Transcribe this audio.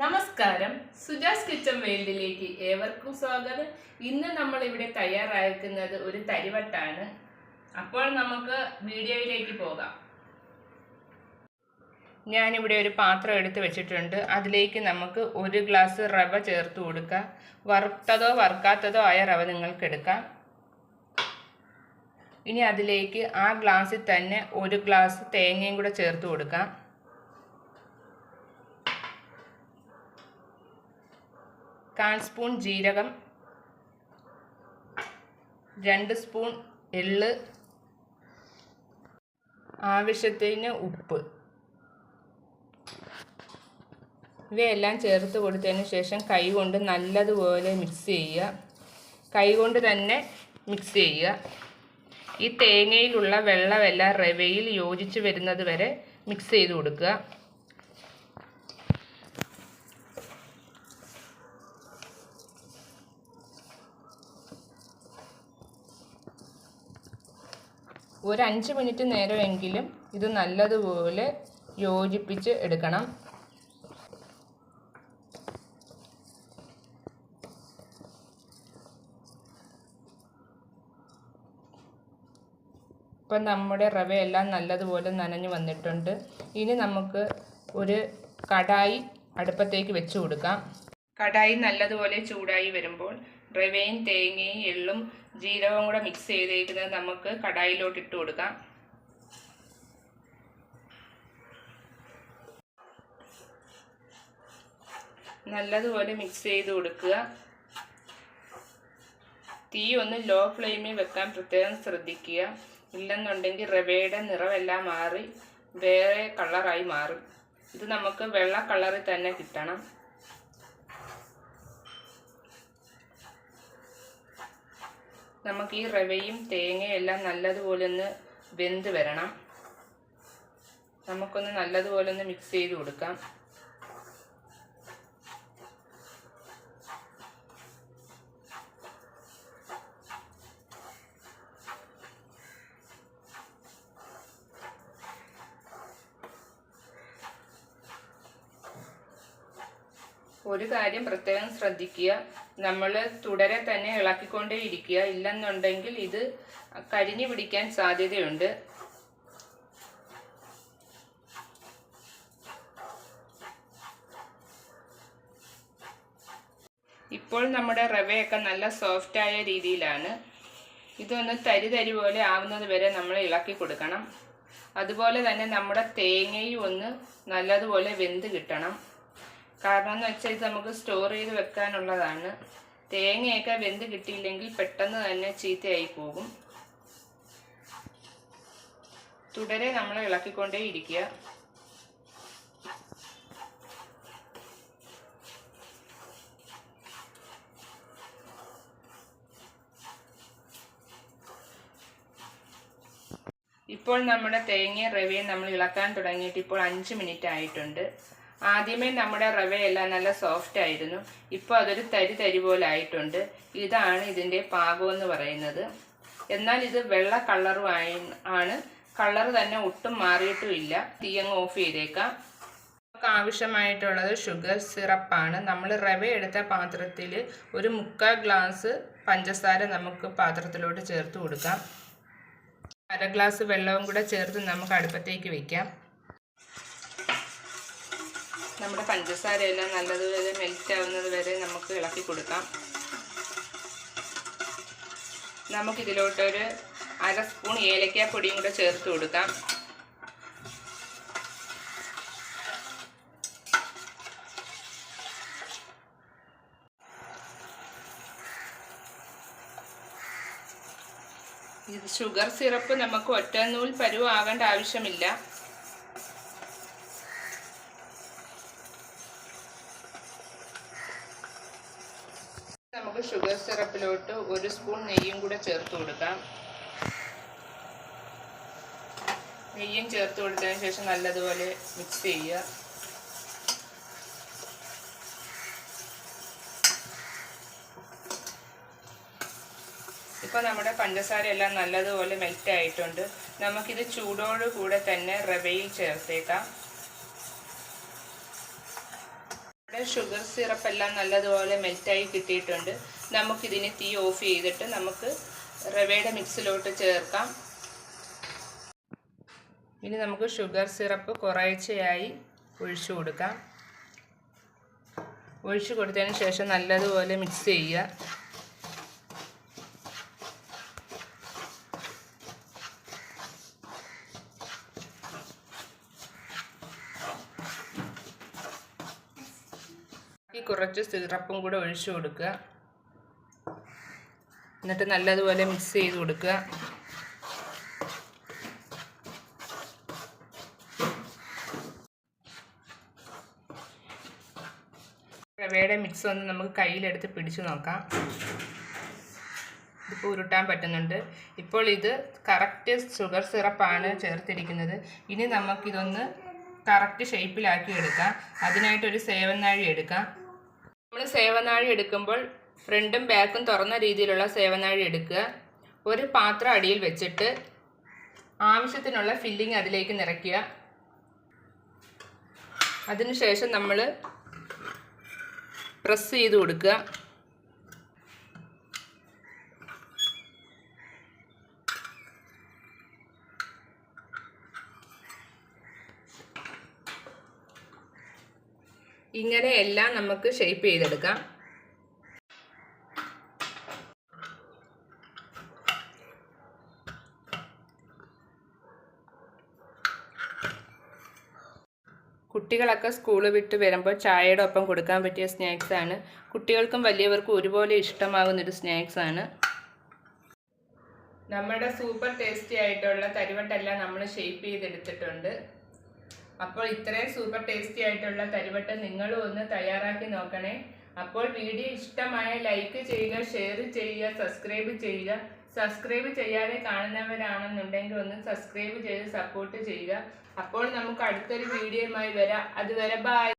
നമസ്കാരം. സുജാസ് കിച്ചൺ വേൾഡിലേക്ക് ഏവർക്കും സ്വാഗതം. ഇന്ന് നമ്മൾ ഇവിടെ തയ്യാറാക്കുന്നത് ഒരു തരിവട്ടാണ്. അപ്പോൾ നമുക്ക് വീഡിയോയിലേക്ക് പോകാം. ഞാനിവിടെ ഒരു പാത്രം എടുത്ത് വെച്ചിട്ടുണ്ട്. അതിലേക്ക് നമുക്ക് ഒരു ഗ്ലാസ് റവ ചേർത്ത് കൊടുക്കാം. വറുത്തതോ വറുക്കാത്തതോ ആയ റവ നിങ്ങൾക്ക് എടുക്കാം. ഇനി അതിലേക്ക് ആ ഗ്ലാസ്സിൽ തന്നെ ഒരു ഗ്ലാസ് തേങ്ങയും കൂടെ ചേർത്ത് കൊടുക്കാം. കാൽ സ്പൂൺ ജീരകം രണ്ട് സ്പൂൺ എള്ള് ആവശ്യത്തിന് ഉപ്പ്. ഇവയെല്ലാം ചേർത്ത് കൊടുത്തതിന് ശേഷം കൈ കൊണ്ട് നല്ലതുപോലെ മിക്സ് ചെയ്യുക. കൈ കൊണ്ട് തന്നെ മിക്സ് ചെയ്യുക. ഈ തേങ്ങയിലുള്ള വെള്ളമെല്ലാം റവയിൽ യോജിച്ച് വരുന്നത് വരെ മിക്സ് ചെയ്ത് കൊടുക്കുക. ഒരു അഞ്ച് മിനിറ്റ് നേരമെങ്കിലും ഇത് നല്ലതുപോലെ യോജിപ്പിച്ച് എടുക്കണം. ഇപ്പം നമ്മുടെ റവയെല്ലാം നല്ലതുപോലെ നനഞ്ഞു വന്നിട്ടുണ്ട്. ഇനി നമുക്ക് ഒരു കടായി അടുപ്പത്തേക്ക് വെച്ച് കൊടുക്കാം. കടായി നല്ലതുപോലെ ചൂടായി വരുമ്പോൾ റവയും തേങ്ങയും എള്ളും ജീരകവും കൂടെ മിക്സ് ചെയ്തേക്കുന്നത് നമുക്ക് കടായിലോട്ട് ഇട്ട് കൊടുക്കാം. നല്ലതുപോലെ മിക്സ് ചെയ്ത് കൊടുക്കുക. തീ ഒന്ന് ലോ ഫ്ലെയിമിൽ വെക്കാൻ പ്രത്യേകം ശ്രദ്ധിക്കുക. ഇല്ലെന്നുണ്ടെങ്കിൽ റവയുടെ നിറമെല്ലാം മാറി വേറെ കളറായി മാറും. ഇത് നമുക്ക് വെള്ള കളറിൽ തന്നെ കിട്ടണം. നമുക്ക് ഈ റവയും തേങ്ങയും എല്ലാം നല്ലതുപോലെ ഒന്ന് വെന്ത് വരണം. നമുക്കൊന്ന് നല്ലതുപോലെ ഒന്ന് മിക്സ് ചെയ്ത് കൊടുക്കാം. ഒരു കാര്യം പ്രത്യേകം ശ്രദ്ധിക്കുക. നമ്മൾ തുടരെ തന്നെ ഇളക്കിക്കൊണ്ടേ ഇരിക്കുക. ഇല്ലെന്നുണ്ടെങ്കിൽ ഇത് കരിഞ്ഞു പിടിക്കാൻ സാധ്യതയുണ്ട്. ഇപ്പോൾ നമ്മുടെ റവയൊക്കെ നല്ല സോഫ്റ്റായ രീതിയിലാണ്. ഇതൊന്ന് തരി തരി പോലെ ആവുന്നത് വരെ നമ്മൾ ഇളക്കി കൊടുക്കണം. അതുപോലെ തന്നെ നമ്മുടെ തേങ്ങയും ഒന്ന് നല്ലതുപോലെ വെന്ത് കിട്ടണം. കാരണം എന്ന് വെച്ചാൽ ഇത് നമുക്ക് സ്റ്റോർ ചെയ്ത് വെക്കാനുള്ളതാണ്. തേങ്ങയൊക്കെ വെന്ത് കിട്ടിയില്ലെങ്കിൽ പെട്ടെന്ന് തന്നെ ചീത്തയായി പോകും. തുടരെ നമ്മൾ ഇളക്കിക്കൊണ്ടേ ഇരിക്കുക. ഇപ്പോൾ നമ്മുടെ തേങ്ങയും റവയും നമ്മൾ ഇളക്കാൻ തുടങ്ങിയിട്ട് ഇപ്പോൾ അഞ്ച് മിനിറ്റ് ആയിട്ടുണ്ട്. ആദ്യമേ നമ്മുടെ റവയെല്ലാം നല്ല സോഫ്റ്റ് ആയിരുന്നു. ഇപ്പോൾ അതൊരു തരി തരി പോലെ ആയിട്ടുണ്ട്. ഇതാണ് ഇതിന്റെ പാകം എന്ന് പറയുന്നത്. എന്നാൽ ഇത് വെള്ള കളറും ആയി ആണ്. കളർ തന്നെ ഒട്ടും മാറിയിട്ടുമില്ല. തീയങ്ങ് ഓഫ് ചെയ്തേക്കാം. നമുക്ക് ആവശ്യമായിട്ടുള്ളത് ഷുഗർ സിറപ്പാണ് നമ്മൾ റവ എടുത്ത പാത്രത്തിൽ ഒരു മുക്കാൽ ഗ്ലാസ് പഞ്ചസാര നമുക്ക് പാത്രത്തിലോട്ട് ചേർത്ത് കൊടുക്കാം. അര ഗ്ലാസ് വെള്ളവും കൂടെ ചേർത്ത് നമുക്ക് അടുപ്പത്തേക്ക് വയ്ക്കാം നമ്മുടെ പഞ്ചസാരയെല്ലാം നല്ലതുപോലെ മെൽറ്റ് ആവുന്നത് വരെ നമുക്ക് ഇളക്കി കൊടുക്കാം. നമുക്കിതിലോട്ടൊരു അര സ്പൂൺ ഏലക്കാപ്പൊടിയും കൂടെ ചേർത്ത് കൊടുക്കാം. ഇത് ഷുഗർ സിറപ്പ് നമുക്ക് ഒറ്റ ഒറ്റനൂൽ പരുവാകേണ്ട ആവശ്യമില്ല. നമുക്ക് ഷുഗർ സിറപ്പിലോട്ട് ഒരു സ്പൂൺ നെയ്യും കൂടെ ചേർത്ത് കൊടുക്കാം. നെയ്യും ചേർത്ത് കൊടുത്തതിന് ശേഷം നല്ലതുപോലെ മിക്സ് ചെയ്യുക. ഇപ്പോൾ നമ്മുടെ പഞ്ചസാര എല്ലാം നല്ലതുപോലെ മെൽറ്റ് ആയിട്ടുണ്ട്. നമുക്കിത് ചൂടോടുകൂടെ തന്നെ റവയിൽ ചേർത്തേക്കാം. ഷുഗർ സിറപ്പ് എല്ലാം നല്ലതുപോലെ മെൽറ്റായി കിട്ടിയിട്ടുണ്ട്. നമുക്കിതിന് തീ ഓഫ് ചെയ്തിട്ട് നമുക്ക് റവയുടെ മിക്സിലോട്ട് ചേർക്കാം. ഇനി നമുക്ക് ഷുഗർ സിറപ്പ് കുറേശ്ശെയായി ഒഴിച്ചു കൊടുക്കാം. ഒഴിച്ചു കൊടുത്തതിന് ശേഷം നല്ലതുപോലെ മിക്സ് ചെയ്യുക. കുറച്ച് സിറപ്പും കൂടെ ഒഴിച്ചു കൊടുക്കുക. എന്നിട്ട് നല്ലതുപോലെ മിക്സ് ചെയ്ത് കൊടുക്കുക. റവയുടെ മിക്സ് ഒന്ന് നമുക്ക് കയ്യിലെടുത്ത് പിടിച്ചു നോക്കാം. ഇതിപ്പോൾ ഉരുട്ടാൻ പറ്റുന്നുണ്ട്. ഇപ്പോൾ ഇത് കറക്റ്റ് ഷുഗർ സിറപ്പാണ് ചേർത്തിരിക്കുന്നത്. ഇനി നമുക്കിതൊന്ന് കറക്റ്റ് ഷേപ്പിലാക്കി എടുക്കാം. അതിനായിട്ടൊരു സേവനാഴി എടുക്കാം. നമ്മൾ സേവനാഴി എടുക്കുമ്പോൾ ഫ്രണ്ടും ബാക്കും തുറന്ന രീതിയിലുള്ള സേവനാഴി എടുക്കുക. ഒരു പാത്രം അടിയിൽ വെച്ചിട്ട് ആവശ്യത്തിനുള്ള ഫില്ലിംഗ് അതിലേക്ക് നിറയ്ക്കുക. അതിനുശേഷം നമ്മൾ പ്രസ് ചെയ്ത് കൊടുക്കുക. ഇങ്ങനെ എല്ലാം നമുക്ക് ഷേപ്പ് ചെയ്തെടുക്കാം. കുട്ടികളൊക്കെ സ്കൂൾ വിട്ട് വരുമ്പോൾ ചായയുടെ ഒപ്പം കൊടുക്കാൻ പറ്റിയ സ്നാക്സാണ് കുട്ടികൾക്കും വലിയവർക്കും ഒരുപോലെ ഇഷ്ടമാകുന്നൊരു സ്നാക്സാണ് നമ്മുടെ സൂപ്പർ ടേസ്റ്റി ആയിട്ടുള്ള കരുവട്ടെല്ലാം നമ്മൾ ഷേപ്പ് ചെയ്തെടുത്തിട്ടുണ്ട്. അപ്പോൾ ഇത്രയും സൂപ്പർ ടേസ്റ്റി ആയിട്ടുള്ള തരിവട്ട നിങ്ങളും ഒന്ന് തയ്യാറാക്കി നോക്കണേ. അപ്പോൾ വീഡിയോ ഇഷ്ടമായ ലൈക്ക് ചെയ്യുക ഷെയർ ചെയ്യുക സബ്സ്ക്രൈബ് ചെയ്യുക. സബ്സ്ക്രൈബ് ചെയ്യാതെ കാണുന്നവരാണെന്നുണ്ടെങ്കിൽ ഒന്ന് സബ്സ്ക്രൈബ് ചെയ്ത് സപ്പോർട്ട് ചെയ്യുക. അപ്പോൾ നമുക്ക് അടുത്തൊരു വീഡിയോയുമായി വരാം. അതുവരെ ബൈ